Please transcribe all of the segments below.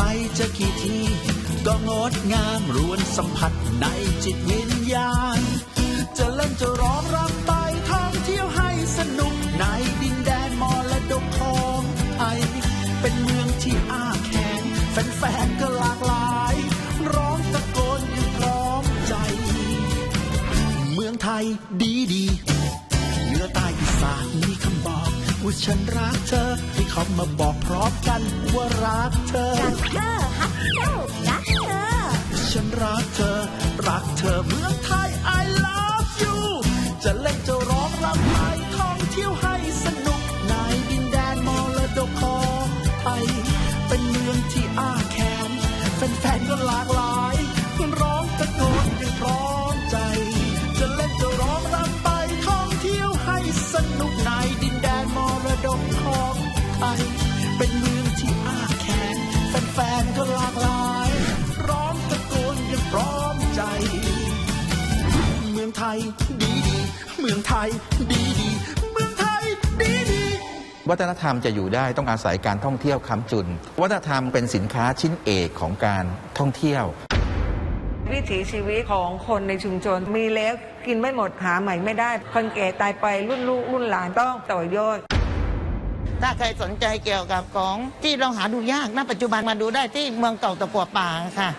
ไปจะกี่ที ก็งดงามรวนสัมผัสในจิตวิญญาณ จะเล่นจะร้องรำไปท่องเที่ยวให้สนุกในดินแดนมรดกของไทยเป็นเมืองที่อ้าแขนแฟนๆก็หลากหลาย ร้องตะโกนอยังพร้อมใจ เมืองไทย ฉันรักเธอ ให้เขามาบอกพร้อมกันว่ารักเธอ มืองไทย ดีดีเมืองไทยดีดีวัฒนธรรมจะอยู่ได้ต้องอาศัยการท่องเที่ยวค้ำจุน วัฒนธรรมเป็นสินค้าชิ้นเอกของการท่องเที่ยว วิถีชีวิตของคนในชุมชนมีแล้วกินไม่หมดหาใหม่ไม่ได้ คนแก่ตายไปรุ่นลูกรุ่นหลานต้องต่อยอดถ้าใครสนใจเกี่ยวกับของที่เราหาดูยากณปัจจุบันมาดูได้ที่เมืองเก่าตะกัวป่าค่ะ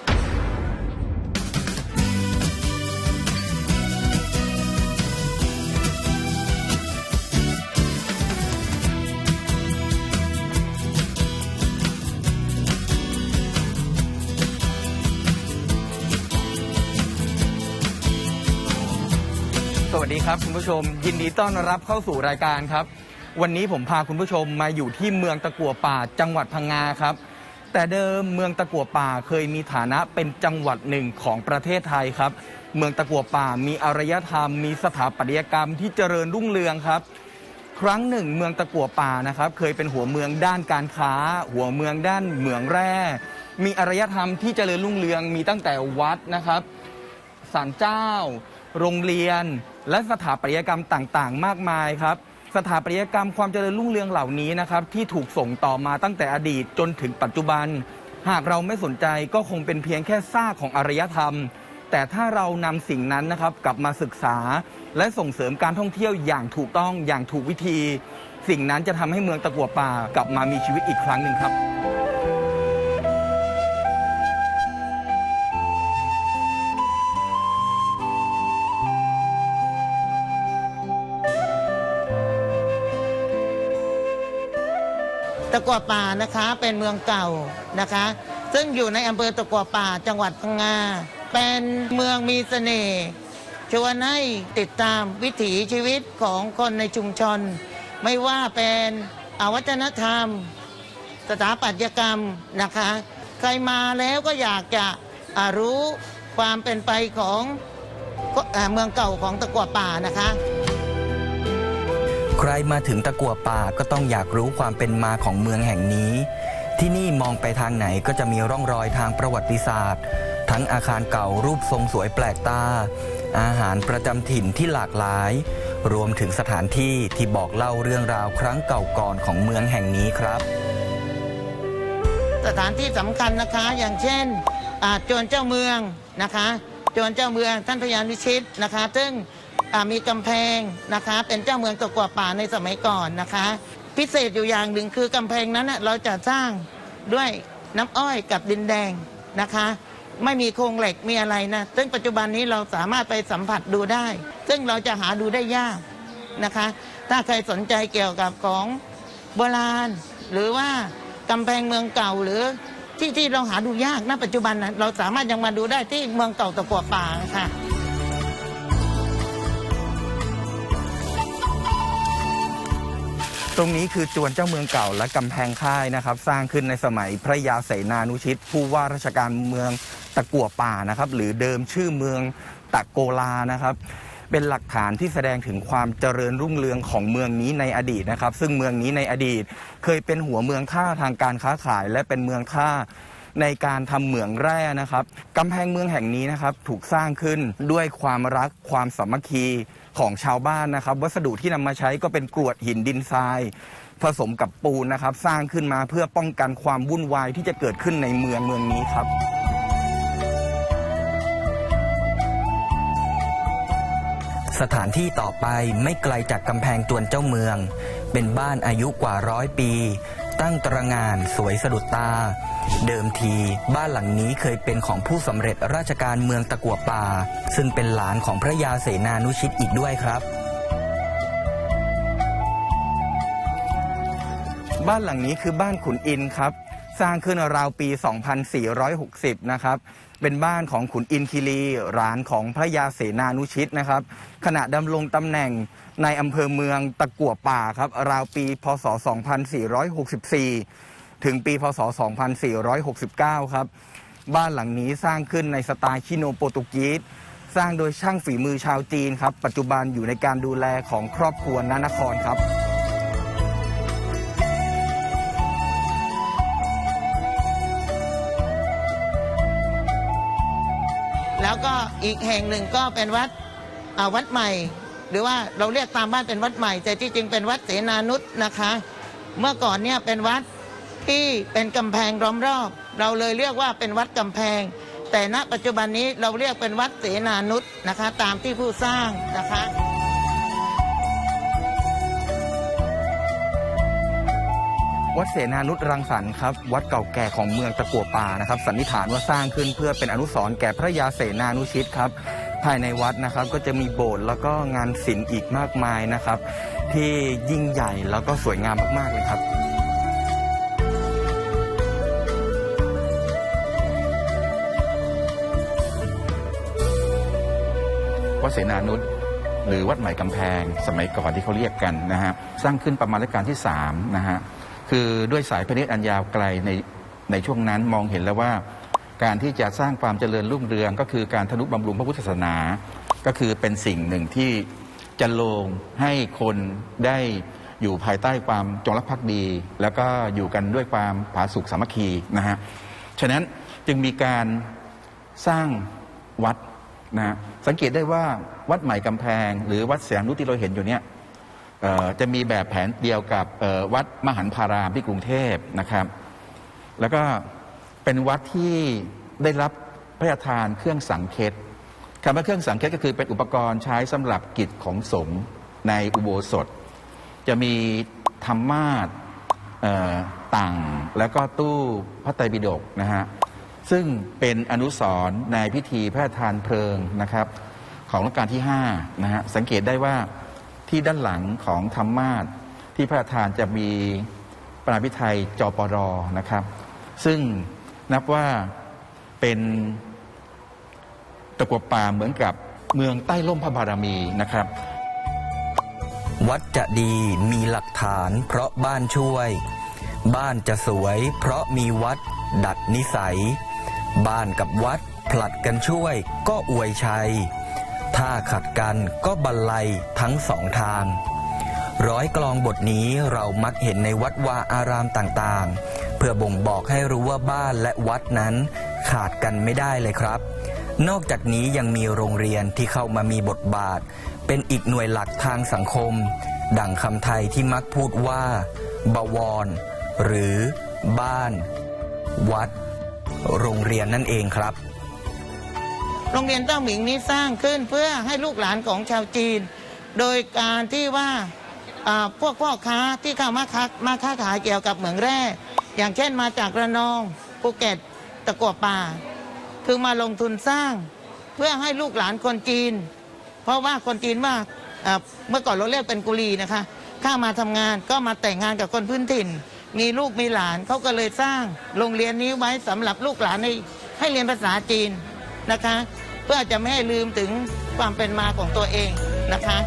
ครับคุณผู้ชม ยินดีต้อนรับเข้าสู่รายการครับ วันนี้ผมพาคุณผู้ชมมาอยู่ที่เมืองตะกัวป่าจังหวัดพังงาครับ แต่เดิมเมืองตะกัวป่าเคยมีฐานะเป็นจังหวัดหนึ่งของประเทศไทยครับ เมืองตะกัวป่ามีอารยธรรม มีสถาปัตยกรรมที่เจริญรุ่งเรืองครับ ครั้งหนึ่ง เมืองตะกัวป่านะครับเคยเป็นหัวเมืองด้านการค้า หัวเมืองด้านเหมืองแร่ มีอารยธรรมที่เจริญรุ่งเรืองมีตั้งแต่วัดนะครับศาลเจ้า โรงเรียน และสถาปัตยกรรมต่างๆ มากมายครับ สถาปัตยกรรมความเจริญรุ่งเรืองเหล่านี้นะครับที่ถูกส่งต่อมาตั้งแต่อดีตจนถึงปัจจุบัน หากเราไม่สนใจก็คงเป็นเพียงแค่ซากของอารยธรรม แต่ถ้าเรานำสิ่งนั้นนะครับกลับมาศึกษา และส่งเสริมการท่องเที่ยวอย่างถูกต้องอย่างถูกวิธี สิ่งนั้นจะทำให้เมืองตะกัวป่ากลับมามีชีวิตอีกครั้งหนึ่งครับ ตะกัวป่านะคะเป็นเมืองเก่านะคะ ซึ่งอยู่ในอำเภอตะกัวป่าจังหวัดพังงาเป็นเมืองมีเสน่ห์ชวนให้ติดตามวิถีชีวิตของคนในชุมชน ไม่ว่าเป็นอาวัฒนธรรม สถาปัตยกรรมนะคะ ใครมาแล้วก็อยากจะรู้ความเป็นไปของเมืองเก่าของตะกัวป่านะคะ ใครมาถึงตะกัวป่าก็ต้องอยากรู้ความเป็นมาของเมืองแห่งนี้ ที่นี่มองไปทางไหนก็จะมีร่องรอยทางประวัติศาสตร์ ทั้งอาคารเก่ารูปทรงสวยแปลกตา อาหารประจำถิ่นที่หลากหลาย รวมถึงสถานที่ที่บอกเล่าเรื่องราวครั้งเก่าก่อนของเมืองแห่งนี้ครับสถานที่สำคัญนะคะ อย่างเช่นอาโจรเจ้าเมืองนะคะ โจรเจ้าเมืองท่านพญานิชิตนะคะ ซึ่ง มีกำแพงนะคะ เป็นเจ้าเมืองตะกัวป่าในสมัยก่อนนะคะ พิเศษอยู่อย่างหนึ่งคือกำแพงนั้นน่ะเราจะสร้างด้วยน้ำอ้อยกับดินแดงนะคะ ไม่มีโครงเหล็กมีอะไรนะซึ่งปัจจุบันนี้เราสามารถไปสัมผัสดูได้ ซึ่งเราจะหาดูได้ยากนะคะ ถ้าใครสนใจเกี่ยวกับของโบราณ หรือว่ากำแพงเมืองเก่าหรือที่ที่เราหาดูยากณปัจจุบันนะเราสามารถยังมาดูได้ที่เมืองเก่าตะกัวป่าค่ะ ตรงนี้คือจวนเจ้าเมืองเก่าและกำแพงค่ายนะครับ สร้างขึ้นในสมัยพระยาเสนานุชิต ผู้ว่าราชการเมืองตะกัวป่านะครับ หรือเดิมชื่อเมืองตะโกลานะครับ เป็นหลักฐานที่แสดงถึงความเจริญรุ่งเรืองของเมืองนี้ในอดีตนะครับ ซึ่งเมืองนี้ในอดีต เคยเป็นหัวเมืองท่าทางการค้าขาย และเป็นเมืองท่าในการทำเหมืองแร่นะครับกำแพงเมืองแห่งนี้นะครับถูกสร้างขึ้นด้วยความรักความสามัคคี ของชาวบ้านนะครับ วัสดุที่นำมาใช้ก็เป็นกรวดหินดินทราย ผสมกับปูนนะครับ สร้างขึ้นมาเพื่อป้องกันความวุ่นวายที่จะเกิดขึ้นในเมืองเมืองนี้ครับ สถานที่ต่อไปไม่ไกลจากกำแพงตวนเจ้าเมือง เป็นบ้านอายุกว่าร้อยปี ตั้งตระงานสวยสะดุดตา เดิมทีบ้านหลังนี้เคยเป็นของผู้สำเร็จราชการเมืองตะกัวป่า ซึ่งเป็นหลานของพระยาเสนานุชิตอีกด้วยครับบ้านหลังนี้คือบ้านขุนอินครับ สร้างขึ้นราวปี 2460 นะครับ เป็นบ้านของขุนอินคีรีหลานของพระยาเสนานุชิตนะครับ ขณะดำรงตำแหน่งในอำเภอเมืองตะกั่วป่าครับ ราวปี พศ 2464 ถึงปี พศ 2469 ครับ บ้านหลังนี้สร้างขึ้นในสไตล์ชิโนโปรตุกีสสร้างโดยช่างฝีมือชาวจีนครับ ปัจจุบันอยู่ในการดูแลของครอบครัวนานครครับ แล้วก็อีกแห่งหนึ่งก็เป็นวัดอ่าวัดใหม่ หรือว่าเราเรียกตามบ้านเป็นวัดใหม่ แต่ที่จริงเป็นวัดเสนานุษนะคะ เมื่อก่อนเนี่ยเป็นวัดที่เป็นกำแพงล้อมรอบ เราเลยเรียกว่าเป็นวัดกำแพง แต่ณปัจจุบันนี้เราเรียกเป็นวัดเสนานุษนะคะ ตามที่ผู้สร้างนะคะ วัดเสนานุษรังสรรค์ครับวัดเก่าแก่ของเมืองตะกัวป่านะครับสันนิษฐานว่าสร้างขึ้นเพื่อเป็นอนุสรณ์แก่พระยาเสนานุชิตครับภายในวัดนะครับก็จะมีโบสถ์แล้วก็งานศิลป์อีกมากมายนะครับ ที่ยิ่งใหญ่แล้วก็สวยงามมากๆเลยครับวัดเสนานุษหรือวัดใหม่กำแพง สมัยก่อนที่เขาเรียกกันนะฮะสร้างขึ้นประมาณรัชกาลที่3นะฮะ คือด้วยสายพระเนตรอันยาวไกลในในช่วงนั้นมองเห็นแล้วว่า การที่จะสร้างความเจริญรุ่งเรือง ก็คือการทนุบำรุงพระพุทธศาสนา ก็คือเป็นสิ่งหนึ่งที่จะลงให้คนได้อยู่ภายใต้ความจงรักภักดี แล้วก็อยู่กันด้วยความผาสุกสามัคคีนะฮะฉะนั้นจึงมีการสร้างวัดนะสังเกตได้ว่าวัดใหม่กำแพง หรือวัดเสียงนุที่เราเห็นอยู่เนี่ย จะมีแบบแผนเดียวกับวัดมหันพารามที่กรุงเทพนะครับ แล้วก็เป็นวัดที่ได้รับพระราชทานเครื่องสังเคตคำว่าเครื่องสังเคตก็คือเป็นอุปกรณ์ใช้สำหรับกิจของสงฆ์ในอุโบสถ จะมีธรรมาสต่างแล้วก็ตู้พระไตรปิฎกนะฮะซึ่งเป็นอนุสรณ์ในพิธีพระราชทานเพลิงนะครับ ของรัชกาลที่5นะฮะสังเกตได้ว่า ที่ด้านหลังของธรรมาสที่พระราชทานจะมีปราพิไทยจปรนะครับ ซึ่งนับว่าเป็นตะกวป่าเหมือนกับเมืองใต้ล่มพระบารมีนะครับ วัดจะดีมีหลักฐานเพราะบ้านช่วย บ้านจะสวยเพราะมีวัดดัดนิสัย บ้านกับวัดผลัดกันช่วยก็อวยชัย ถ้าขัดกันก็บรรลัยทั้งสองทาง ร้อยกลองบทนี้เรามักเห็นในวัดวาอารามต่างๆ เพื่อบ่งบอกให้รู้ว่าบ้านและวัดนั้นขาดกันไม่ได้เลยครับ นอกจากนี้ยังมีโรงเรียนที่เข้ามามีบทบาท เป็นอีกหน่วยหลักทางสังคม ดังคำไทยที่มักพูดว่าบวร หรือ บ้าน วัด โรงเรียนนั่นเองครับ โรงเรียนเต้าหมิงนี้สร้างขึ้นเพื่อให้ลูกหลานของชาวจีน โดยการที่ว่าพวกพ่อค้าที่เข้ามาค้ามาค้าขายเกี่ยวกับเหมืองแร่ อย่างเช่นมาจากระนองภูเก็ตตะกัวป่า คือมาลงทุนสร้าง เพื่อให้ลูกหลานคนจีน เพราะว่าคนจีนว่าเมื่อก่อนเราเรียกเป็นกุลีนะคะข้ามาทำงานก็มาแต่งงานกับคนพื้นถิ่น มีลูกมีหลานเขาก็เลยสร้างโรงเรียนนี้ไว้สำหรับลูกหลานให้ให้เรียนภาษาจีนนะคะ พื่อจะไม่ให้ลืมถึงความเป็นมาของตัวเองนะคะ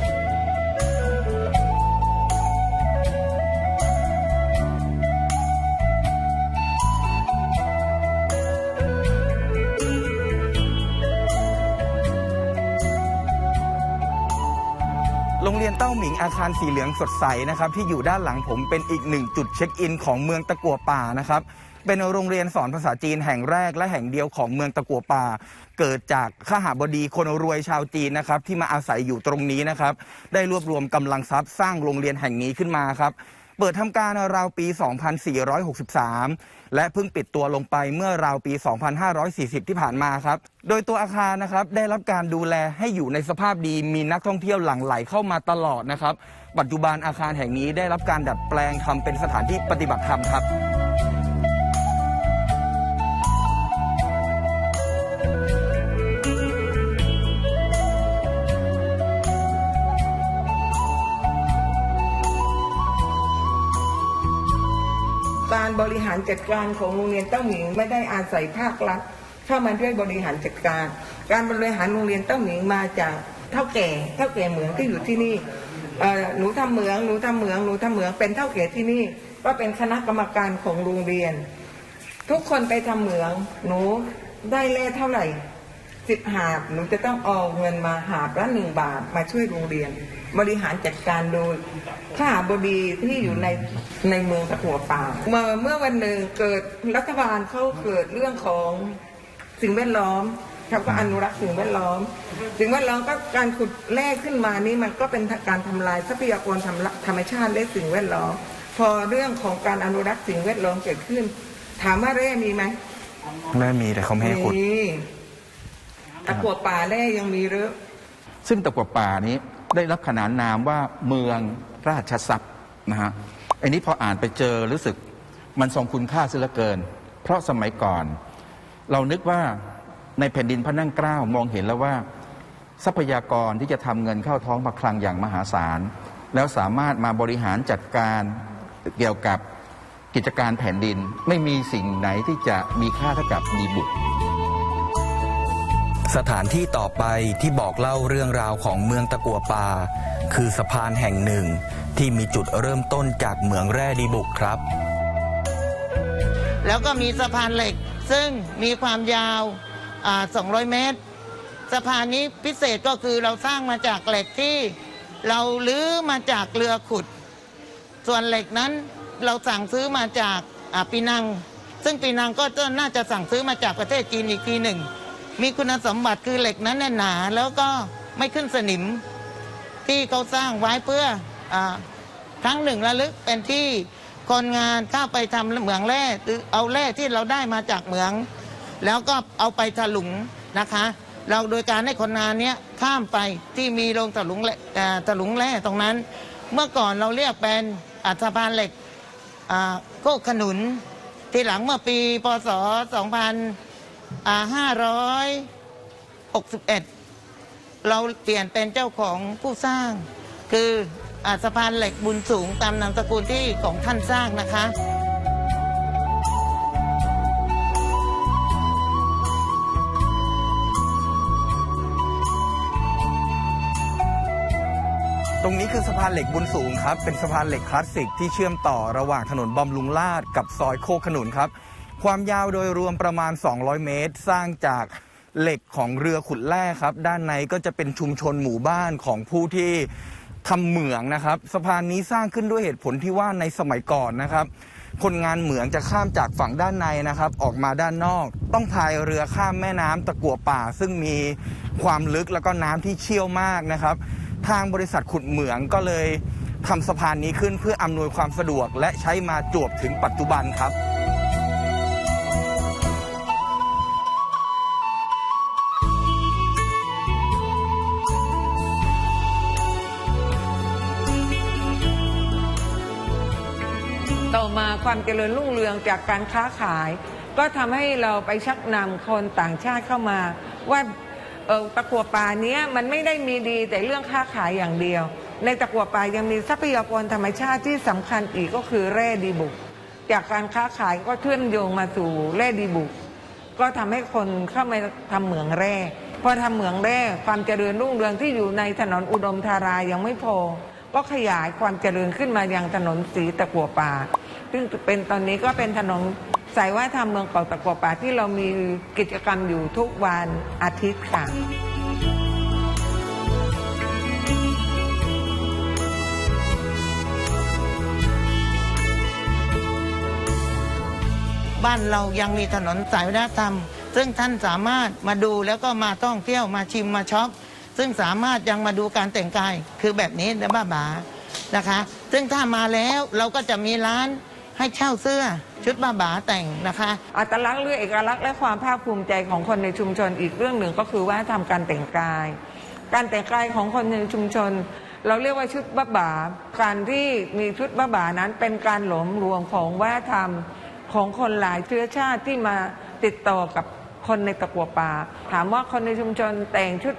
โรงเรียนเต้าหมิงอาคารสีเหลืองสดใสนะครับที่อยู่ด้านหลังผมเป็นอีกหนึ่งจุดเช็คอินของเมืองตะกัวป่านะครับ เป็นโรงเรียนสอนภาษาจีนแห่งแรกและแห่งเดียวของเมืองตะกัวป่า เกิดจากข้าหาบดีคนรวยชาวจีนนะครับที่มาอาศัยอยู่ตรงนี้นะครับ ได้รวบรวมกำลังทรัพย์สร้างโรงเรียนแห่งนี้ขึ้นมาครับเปิดทำการราวปี 2463 และเพิ่งปิดตัวลงไปเมื่อราวปี 2540 ที่ผ่านมาครับ โดยตัวอาคารนะครับได้รับการดูแลให้อยู่ในสภาพดีมีนักท่องเที่ยวหลั่งไหลเข้ามาตลอดนะครับ ปัจจุบันอาคารแห่งนี้ได้รับการดัดแปลงทำเป็นสถานที่ปฏิบัติธรรมครับ บริหารจัดการของโรงเรียนเต้าหมิงไม่ได้อาศัยภาครัฐเข้ามาด้วยบริหารจัดการ การบริหารโรงเรียนเต้าหมิงมาจากเท่าแก่เท่าแก่เหมืองที่อยู่ที่นี่หนูทำเหมืองหนูทำเหมืองหนูทำเหมืองเป็นเท่าแก่ที่นี่ก็เป็นคณะกรรมการของโรงเรียน ทุกคนไปทำเหมืองหนูได้แล่เท่าไหร่สิบหาบหนูจะต้องเอาเงินมาหาบละหนึ่งบาทมาช่วยโรงเรียน บริหารจัดการโดยข้าบดีที่อยู่ในในเมืองตะกัวป่าเมื่อเมื่อวันหนึ่งเกิดรัฐบาลเขาเกิดเรื่องของสิ่งแวดล้อมเขาก็อนุรักษ์สิ่งแวดล้อม สิ่งแวดล้อมก็การขุดแร่ขึ้นมานี่มันก็เป็นการทำลายทรัพยากรธรรมธรรมชาติและสิ่งแวดล้อม พอเรื่องของการอนุรักษ์สิ่งแวดล้อมเกิดขึ้น ถามว่าแร่มีไหมแม่มีแต่เขาไม่ให้ขุดมีตะกัวป่าแร่ยังมีเยอะซึ่งตะกัวป่านี้ ได้รับขนานนามว่าเมืองราชทรัพย์นะฮะอันนี้พออ่านไปเจอรู้สึกมันทรงคุณค่าเสียเหลือเกิน เพราะสมัยก่อน เรานึกว่าในแผ่นดินพระนั่งเกล้ามองเห็นแล้วว่า ทรัพยากรที่จะทำเงินเข้าท้องมาคลังอย่างมหาศาล แล้วสามารถมาบริหารจัดการเกี่ยวกับกิจการแผ่นดินไม่มีสิ่งไหนที่จะมีค่าเท่ากับมีบุตร สถานที่ต่อไปที่บอกเล่าเรื่องราวของเมืองตะกัวป่า คือสะพานแห่งหนึ่ง ที่มีจุดเริ่มต้นจากเหมืองแร่ดีบุกครับ แล้วก็มีสะพานเหล็กซึ่งมีความยาวอ่า200 เมตร สะพานนี้พิเศษก็คือเราสร้างมาจากเหล็กที่เราลื้อมาจากเรือขุด ส่วนเหล็กนั้นเราสั่งซื้อมาจากอ่าปีนัง ซึ่งปีนังก็น่าจะสั่งซื้อมาจากประเทศจีนอีกทีหนึ่ง มีคุณสมบัติคือเหล็กนั้นแน่นหนา แล้วก็ไม่ขึ้นสนิมที่เขาสร้างไว้เพื่ออทั้งหนึ่งระลึกเป็นที่คนงานเข้าไปทำเหมืองแร่หรือเอาแร่ที่เราได้มาจากเหมือง แล้วก็เอาไปถลุงนะคะ เราโดยการให้คนงานเนี้ยข้ามไปที่มีโรงถลุงแร่ถลุงแร่ตรงนั้น เมื่อก่อนเราเรียกเป็นอัฐบานเหล็กโคกขนุน ทีหลังเมื่อปีพศ 2561เราเปลี่ยนเป็นเจ้าของผู้สร้าง คืออาสะพานเหล็กบุญสูงตามนามสกุลที่ของท่านสร้างนะคะตรงนี้คือสะพานเหล็กบุญสูงครับ เป็นสะพานเหล็กคลาสสิกที่เชื่อมต่อระหว่างถนนบำรุงลาดกับซอยโคกขนุนครับ ความยาวโดยรวมประมาณ 200 เมตร สร้างจากเหล็กของเรือขุดแร่ครับ ด้านในก็จะเป็นชุมชนหมู่บ้านของผู้ที่ทำเหมืองนะครับ สะพานนี้สร้างขึ้นด้วยเหตุผลที่ว่าในสมัยก่อนนะครับ คนงานเหมืองจะข้ามจากฝั่งด้านในนะครับ ออกมาด้านนอก ต้องพายเรือข้ามแม่น้ำตะกัวป่า ซึ่งมีความลึกแล้วก็น้ำที่เชี่ยวมากนะครับ ทางบริษัทขุดเหมืองก็เลยทำสะพานนี้ขึ้นเพื่ออำนวยความสะดวก และใช้มาจวบถึงปัจจุบันครับ ต่อมาความเจริญรุ่งเรืองจากการค้าขาย ก็ทำให้เราไปชักนำคนต่างชาติเข้ามา ว่าเออตะกัวป่าเนี้ยมันไม่ได้มีดีแต่เรื่องค้าขายอย่างเดียว ในตะกัวป่ายังมีทรัพยากรธรรมชาติที่สำคัญอีกก็คือแร่ดีบุก จากการค้าขายก็เชื่อมโยงมาสู่แร่ดีบุก ก็ทำให้คนเข้ามาทำเหมืองแร่พอทำเหมืองแร่ความเจริญรุ่งเรืองที่อยู่ในถนนอุดมธารายังไม่พอก็ขยายความเจริญขึ้นมาอยังถนนสีตะกัวป่า ซึ่งเป็นตอนนี้ก็เป็นถนนสายว่าทำเมืองเก่าตะกัวป่าที่เรามีกิจกรรมอยู่ทุกวันอาทิตย์ค่ะบ้านเรายังมีถนนสายวัฒนธรรม ซึ่งท่านสามารถมาดูแล้วก็มาท่องเที่ยวมาชิมมาช็อปซึ่งสามารถยังมาดูการแต่งกายคือแบบนี้นะบ้าบานะคะ ซึ่งถ้ามาแล้วเราก็จะมีร้าน ให้เช่าเสื้อชุดบ้าบาแต่งนะคะ อัตลักษณ์หรือเอกลักษณ์และความภาคภูมิใจของคนในชุมชนอีกเรื่องหนึ่งก็คือว่าทำการแต่งกาย การแต่งกายของคนในชุมชน เราเรียกว่าชุดบ้าบา การที่มีชุดบ้าบานั้นเป็นการหลอมรวมของวัฒนธรรมของคนหลายเชื้อชาติที่มาติดต่อกับคนในตะกัวป่า ถามว่าคนในชุมชนแต่งชุด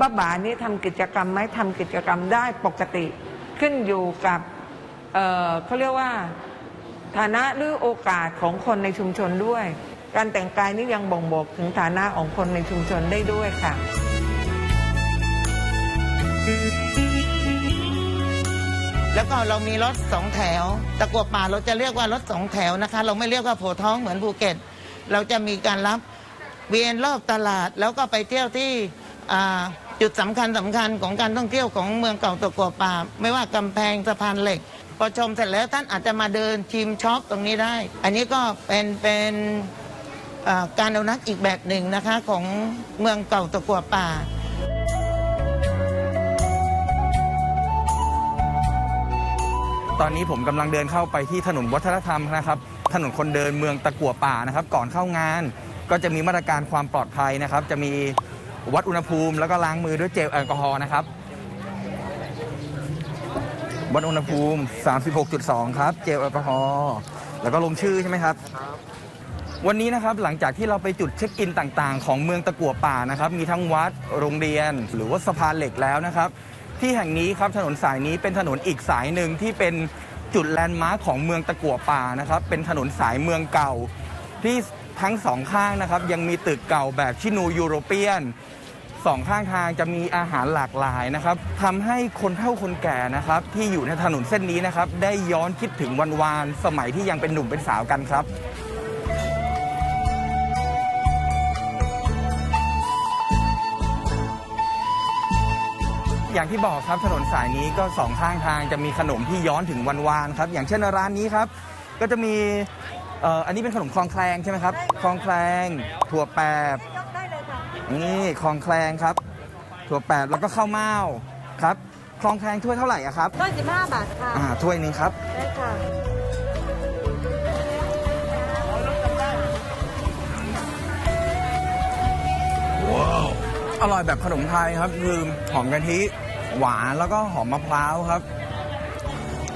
บ้าบานี้ทำกิจกรรมไหมทำกิจกรรมได้ปกติ ขึ้นอยู่กับเเขาเรียกว่า ฐานะหรือโอกาสของคนในชุมชนด้วย การแต่งกายนี้ยังบ่งบอกถึงฐานะของคนในชุมชนได้ด้วยค่ะ แล้วก็เรามีรถสองแถว ตะกัวป่าเราจะเรียกว่ารถสองแถวนะคะ เราไม่เรียกว่าโผท้องเหมือนภูเก็ต เราจะมีการรับเวียนรอบตลาดแล้วก็ไปเที่ยวที่จุดสำคัญสำคัญของการท่องเที่ยวของเมืองเก่าตะกัวป่า ไม่ว่ากำแพงสะพานเหล็ก พอชมเสร็จแล้วท่านอาจจะมาเดินชิมช็อปตรงนี้ได้ อันนี้ก็เป็นเป็นการอนุรักษ์อีกแบบหนึ่งนะคะของเมืองเก่าตะกัวป่าตอนนี้ผมกำลังเดินเข้าไปที่ถนนวัฒนธรรมนะครับถนนคนเดินเมืองตะกั่วป่านะครับ ก่อนเข้างาน ก็จะมีมาตรการความปลอดภัยนะครับ จะมีวัดอุณหภูมิ แล้วก็ล้างมือด้วยเจลแอลกอฮอล์นะครับ วัดอุณหภูมิ 36.2 ครับ เจลแอลกอฮอล์แล้วก็ลงชื่อใช่ไหมครับ วันนี้นะครับหลังจากที่เราไปจุดเช็คอินต่างๆ ของเมืองตะกั่วป่านะครับ มีทั้งวัดโรงเรียน หรือว่าสะพานเหล็กแล้วนะครับ ที่แห่งนี้ครับถนนสายนี้เป็นถนนอีกสายหนึ่งที่เป็นจุดแลนด์มาร์คของเมืองตะกั่วป่านะครับ เป็นถนนสายเมืองเก่าที่ทั้งสองข้างนะครับยังมีตึกเก่าแบบชินูยูโรเปียน สองข้างทางจะมีอาหารหลากหลายนะครับทำให้คนเฒ่าคนแก่นะครับ ที่อยู่ในถนนเส้นนี้นะครับ ได้ย้อนคิดถึงวันวานสมัยที่ยังเป็นหนุ่มเป็นสาวกันครับอย่างที่บอกครับถนนสายนี้ก็สองข้างทางจะมีขนมที่ย้อนถึงวันวานครับ อย่างเช่นร้านนี้ครับ ก็จะมีอันนี้เป็นขนมคลองแคลงใช่ไหมครับคลองแคลงถั่วแปบ นี่คลองแคลงครับ ถั่วแปบแล้วก็ข้าวเม่าครับคลองแคลงถ้วยเท่าไหร่อะครับ ต้นสิบห้าบาทค่ะอ่าถ้วยหนึงครับ ได้ค่ะอร่อยแบบขนมไทยครับคือหอมกะทิหวานแล้วก็หอมมะพร้าวครับ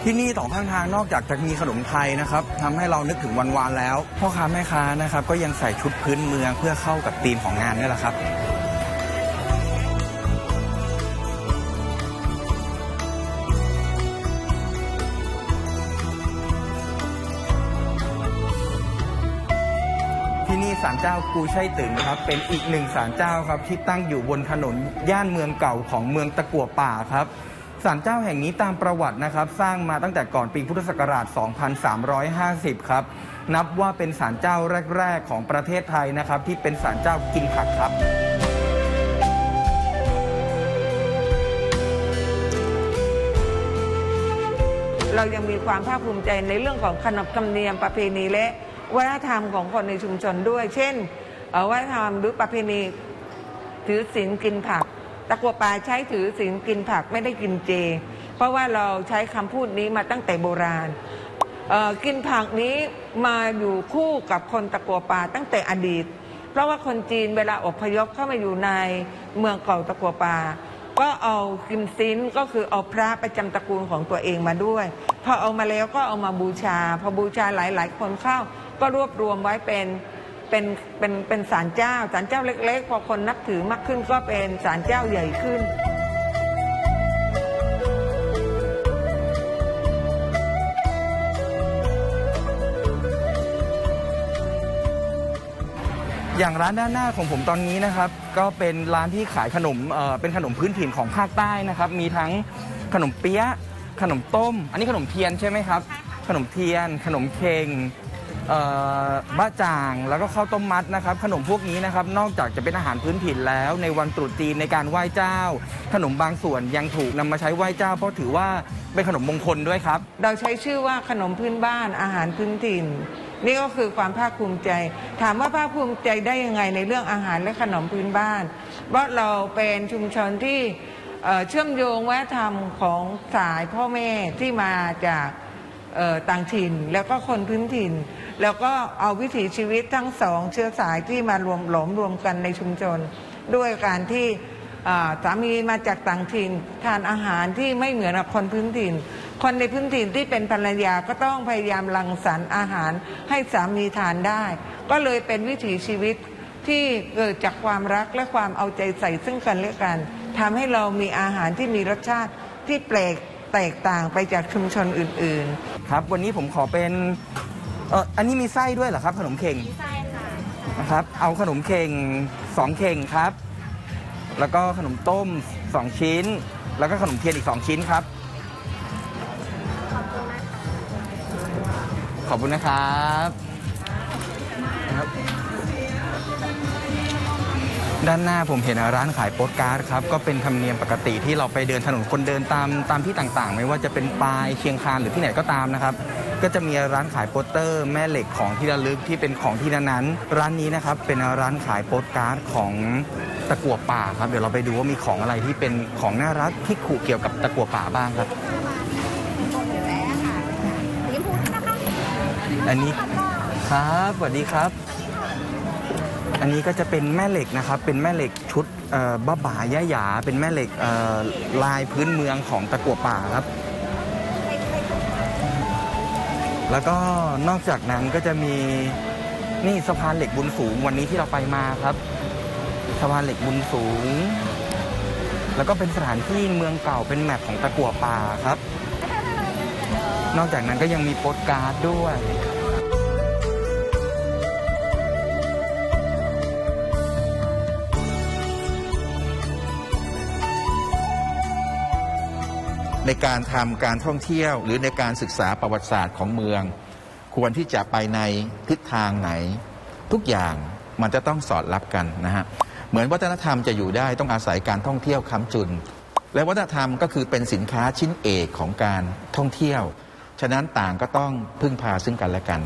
ที่นี่สองข้างทางนอกจากจะมีขนมไทยนะครับทำให้เรานึกถึงวันวานแล้ว พ่อค้าแม่ค้านะครับ ก็ยังใส่ชุดพื้นเมืองเพื่อเข้ากับธีมของงานนี่แหละครับที่นี่ศาลเจ้ากูไช่ตึงครับ เป็นอีกหนึ่งศาลเจ้าครับที่ตั้งอยู่บนถนนย่านเมืองเก่าของเมืองตะกั่วป่าครับ ศาลเจ้าแห่งนี้ตามประวัตินะครับ สร้างมาตั้งแต่ก่อนปีพุทธศักราช 2350 ครับ นับว่าเป็นศาลเจ้าแรก ๆ ของประเทศไทยนะครับ ที่เป็นศาลเจ้ากินผักครับเรายังมีความภาคภูมิใจในเรื่องของขนบธรรมเนียมประเพณีและวัฒนธรรมของคนในชุมชนด้วย เช่นวัฒนธรรมหรือประเพณีถือศีลกินผัก ตะกัวป่าใช้ถือศีลกินผักไม่ได้กินเจ เพราะว่าเราใช้คำพูดนี้มาตั้งแต่โบราณกินผักนี้มาอยู่คู่กับคนตะกัวป่าตั้งแต่อดีต เพราะว่าคนจีนเวลาอพยพเข้ามาอยู่ในเมืองเก่าตะกัวป่าก็เอากิมซินก็คือเอาพระประจำตระกูลของตัวเองมาด้วย พอเอามาแล้วก็เอามาบูชา พอบูชาหลาย ๆ คนเข้าก็รวบรวมไว้เป็น เป็นเป็นเป็นศาลเจ้าศาลเจ้าเล็ก ๆ พอคนนับถือมากขึ้นก็เป็นศาลเจ้าใหญ่ขึ้น อย่างร้านด้านหน้าของผมตอนนี้นะครับ ก็เป็นร้านที่ขายขนมเอ่อเป็นขนมพื้นถิ่นของภาคใต้นะครับ มีทั้งขนมเปี๊ยะขนมต้ม อันนี้ขนมเทียนใช่ไหมครับ ขนมเทียน ขนมเคง เอ่อบ้าจ่างแล้วก็ข้าวต้มมัดนะครับ ขนมพวกนี้นะครับ นอกจากจะเป็นอาหารพื้นถิ่นแล้ว ในวันตรุษจีนในการไหว้เจ้า ขนมบางส่วนยังถูกนำมาใช้ไหว้เจ้า เพราะถือว่าเป็นขนมมงคลด้วยครับ เราใช้ชื่อว่าขนมพื้นบ้านอาหารพื้นถิ่น นี่ก็คือความภาคภูมิใจ ถามว่าภาคภูมิใจได้ยังไงในเรื่องอาหารและขนมพื้นบ้าน เพราะเราเป็นชุมชนที่เอ่อเชื่อมโยงวัฒนธรรมของสายพ่อแม่ที่มาจาก ต่างถิ่นแล้วก็คนพื้นถิ่น แล้วก็เอาวิถีชีวิตทั้งสองเชื้อสายที่มารวมหลอมรวมกันในชุมชน ด้วยการที่สามีมาจากต่างถิ่นทานอาหารที่ไม่เหมือนกับคนพื้นถิ่น คนในพื้นถิ่นที่เป็นภรรยาก็ต้องพยายามรังสรรค์อาหารให้สามีทานได้ ก็เลยเป็นวิถีชีวิตที่เกิดจากความรักและความเอาใจใส่ซึ่งกันและกันทำให้เรามีอาหารที่มีรสชาติที่แปลก แตกต่างไปจากชุมชนอื่นๆครับ วันนี้ผมขอเป็นเอออันนี้มีไส้ด้วยเหรอครับ ขนมเข่งใช่ค่ะนะครับ เอาขนมเข่งสองเข่งครับ แล้วก็ขนมต้มสองชิ้น แล้วก็ขนมเทียนอีกสองชิ้นครับ ขอบคุณนะครับครับ ด้านหน้าผมเห็นร้านขายโปสการ์ดครับก็เป็นธรรมเนียมปกติที่เราไปเดินถนนคนเดินตามตามที่ต่างๆ ไม่ว่าจะเป็นปลายเชียงคานหรือที่ไหนก็ตามนะครับก็จะมีร้านขายโปสเตอร์ แม่เหล็กของที่ระลึกที่เป็นของที่นั้นๆร้านนี้นะครับเป็นร้านขายโปสการ์ดของตะกั่วป่าครับเดี๋ยวเราไปดูว่ามีของอะไรที่เป็นของน่ารักที่ขู่เกี่ยวกับตะกั่วป่าบ้างครับสีชมพูนะคะอันนี้ครับสวัสดีครับ อันนี้ก็จะเป็นแม่เหล็กนะครับ เป็นแม่เหล็กชุดบ้าบ่าย่าหยา เป็นแม่เหล็กลายพื้นเมืองของตะกั่วป่าครับ แล้วก็นอกจากนั้นก็จะมีนี่สะพานเหล็กบุญสูงวันนี้ที่เราไปมาครับ สะพานเหล็กบุญสูง แล้วก็เป็นสถานที่เมืองเก่าเป็นแมปของตะกั่วป่าครับ นอกจากนั้นก็ยังมีโปสการ์ดด้วย ในการทำการท่องเที่ยวหรือในการศึกษาประวัติศาสตร์ของเมือง ควรที่จะไปในทิศทางไหน ทุกอย่างมันจะต้องสอดรับกันนะฮะเหมือนวัฒนธรรมจะอยู่ได้ต้องอาศัยการท่องเที่ยวค้ำจุน และวัฒนธรรมก็คือเป็นสินค้าชิ้นเอกของการท่องเที่ยว ฉะนั้นต่างก็ต้องพึ่งพาซึ่งกันและกัน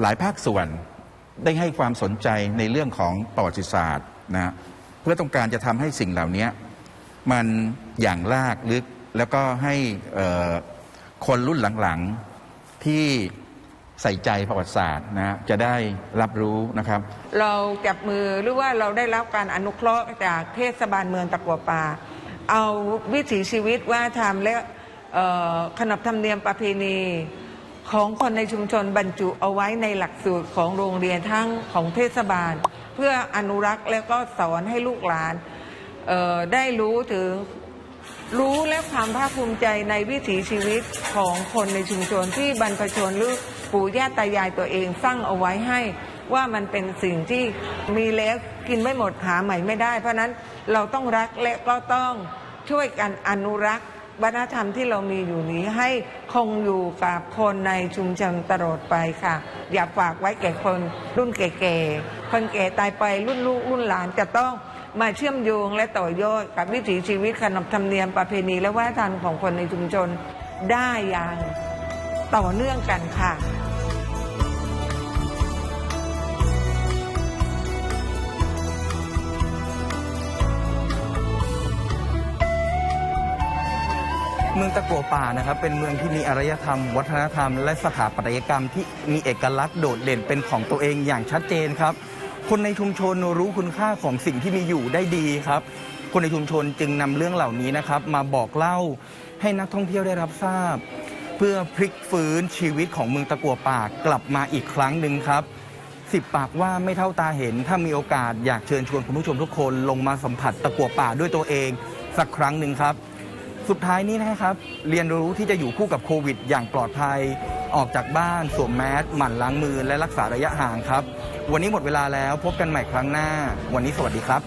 หลายภาคส่วนได้ให้ความสนใจในเรื่องของประวัติศาสตร์นะฮะเพื่อต้องการจะทำให้สิ่งเหล่านี้มันอย่างลากลึก แล้วก็ให้คนรุ่นหลังๆที่ใส่ใจประวัติศาสตร์นะจะได้รับรู้นะครับ เราจับมือหรือว่าเราได้รับการอนุเคราะห์จากเทศบาลเมืองตะกัวป่า เอาวิถีชีวิตว่าทำและขนบธรรมเนียมประเพณีของคนในชุมชนบรรจุเอาไว้ในหลักสูตรของโรงเรียนทั้งของเทศบาล เพื่ออนุรักษ์แล้วก็สอนให้ลูกหลานได้รู้ถึง รู้และความภาคภูมิใจในวิถีชีวิตของคนในชุมชนที่บรรพชนหรือปู่ย่าตายายตัวเองสร้างเอาไว้ให้ว่ามันเป็นสิ่งที่มีแล้วกินไม่หมดหาใหม่ไม่ได้ เพราะนั้นเราต้องรักและก็ต้องช่วยกันอนุรักษ์วัฒนธรรมที่เรามีอยู่นี้ให้คงอยู่กับคนในชุมชนตลอดไปค่ะ อย่าฝากไว้แก่คนรุ่นแก่ๆคนแก่ตายไปรุ่นลูกรุ่นหลานจะต้อง มาเชื่อมโยงและต่อยอดกับวิถีชีวิตขนบธรรมเนียมประเพณีและวัฒนธรรมของคนในชุมชนได้อย่างต่อเนื่องกันค่ะเมืองตะกัวป่านะครับเป็นเมืองที่มีอารยธรรม วัฒนธรรม และสถาปัตยกรรมที่มีเอกลักษณ์โดดเด่นเป็นของตัวเองอย่างชัดเจนครับ คนในชุมชนรู้คุณค่าของสิ่งที่มีอยู่ได้ดีครับ คนในชุมชนจึงนำเรื่องเหล่านี้นะครับ มาบอกเล่าให้นักท่องเที่ยวได้รับทราบ เพื่อพลิกฟื้นชีวิตของเมืองตะกัวป่ากลับมาอีกครั้งหนึ่งครับ สิบปากว่าไม่เท่าตาเห็น ถ้ามีโอกาสอยากเชิญชวนคุณผู้ชมทุกคนลงมาสัมผัสตะกัวป่าด้วยตัวเอง สักครั้งหนึ่งครับ สุดท้ายนี้นะครับ เรียนรู้ที่จะอยู่คู่กับโควิดอย่างปลอดภัย ออกจากบ้านสวมแมสหมั่นล้างมือและรักษาระยะห่างครับ วันนี้หมดเวลาแล้วพบกันใหม่ครั้งหน้า วันนี้สวัสดีครับ